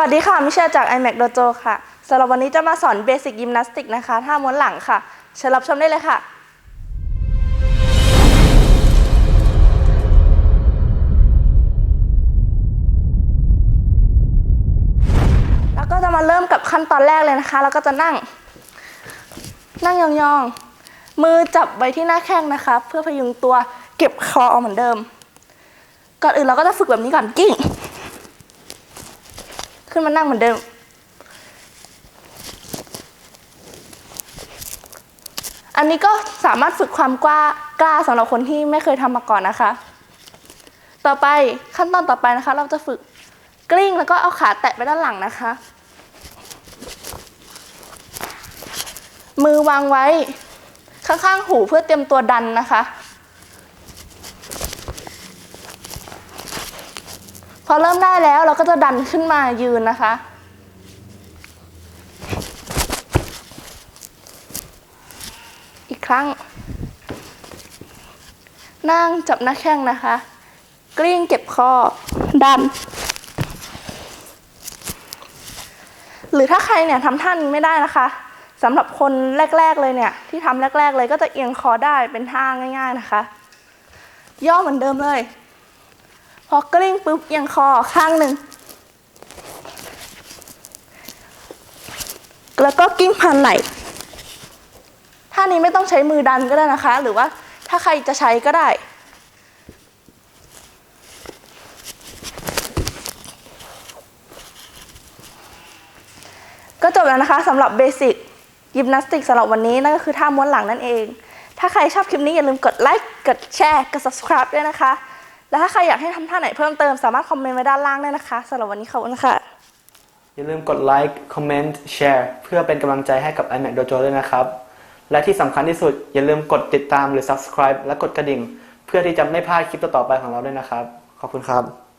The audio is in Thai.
วัสดีค่ะ มิเชลจาก iMac Dojo ค่ะสำหรับวันนี้จะมาสอนเบสิกยิมนาสติกนะคะท่าม้วนหลังค่ะ เชิญรับชมได้เลยค่ะ แล้วก็จะมาเริ่มกับขั้นตอนแรกเลยนะคะ แล้วก็จะนั่ง นั่งยองๆ มือจับไว้ที่หน้าแข้งนะคะ เพื่อพยุงตัวเก็บคอเอาเหมือนเดิม ก่อนอื่นเราก็จะฝึกแบบนี้ก่อนกิ้ง ขึ้นมานั่งเหมือนเดิม อันนี้ก็สามารถฝึกความกล้ากล้าสำหรับคนที่ไม่เคยทำมาก่อนนะคะ ต่อไปขั้นตอนต่อไปนะคะ เราจะฝึกกลิ้งแล้วก็เอาขาแตะไปด้านหลังนะคะ มือวางไว้ข้างๆหูเพื่อเตรียมตัวดันนะคะ อเริ่มได้แล้วเราก็จะดันขึ้นมายืนนะคะ อีกครั้ง นั่งจับหน้าแข้งนะคะ กลิ้งเก็บคอดัน หรือถ้าใครเนี่ยทำท่านี้ไม่ได้นะคะสำหรับคนแรก ๆเลยเนี่ยที่ทำแรก ๆ เลยก็จะเอียงคอได้เป็นท่าง่าย ๆนะคะ ย่อเหมือนเดิมเลย พอกลิ้งปุ๊บเอียงคอข้างหนึ่ง แล้วก็กิ้งพันไหล่ท่านี้ไม่ต้องใช้มือดันก็ได้นะคะ หรือว่าถ้าใครจะใช้ก็ได้ ก็จบแล้วนะคะสำหรับเบสิกยิมนาสติกสำหรับวันนี้นั่นก็คือท่าม้วนหลังนั่นเอง ถ้าใครชอบคลิปนี้อย่าลืมกดไลค์ กดแชร์ กด subscribe ด้วยนะคะ และถ้าใครอยากให้ทำท่าไหนเพิ่มเติมสามารถคอมเมนต์ไว้ด้านล่างได้นะคะสำหรับวันนี้ขอบคุณค่ะ อย่าลืมกดไลค์ คอมเมนต์ แชร์ เพื่อเป็นกำลังใจให้กับ iMac Dojo ด้วยนะครับ และที่สำคัญที่สุด อย่าลืมกดติดตามหรือ subscribe และกดกระดิ่ง เพื่อที่จะไม่พลาดคลิปต่อๆไปของเราด้วยนะครับ ขอบคุณครับ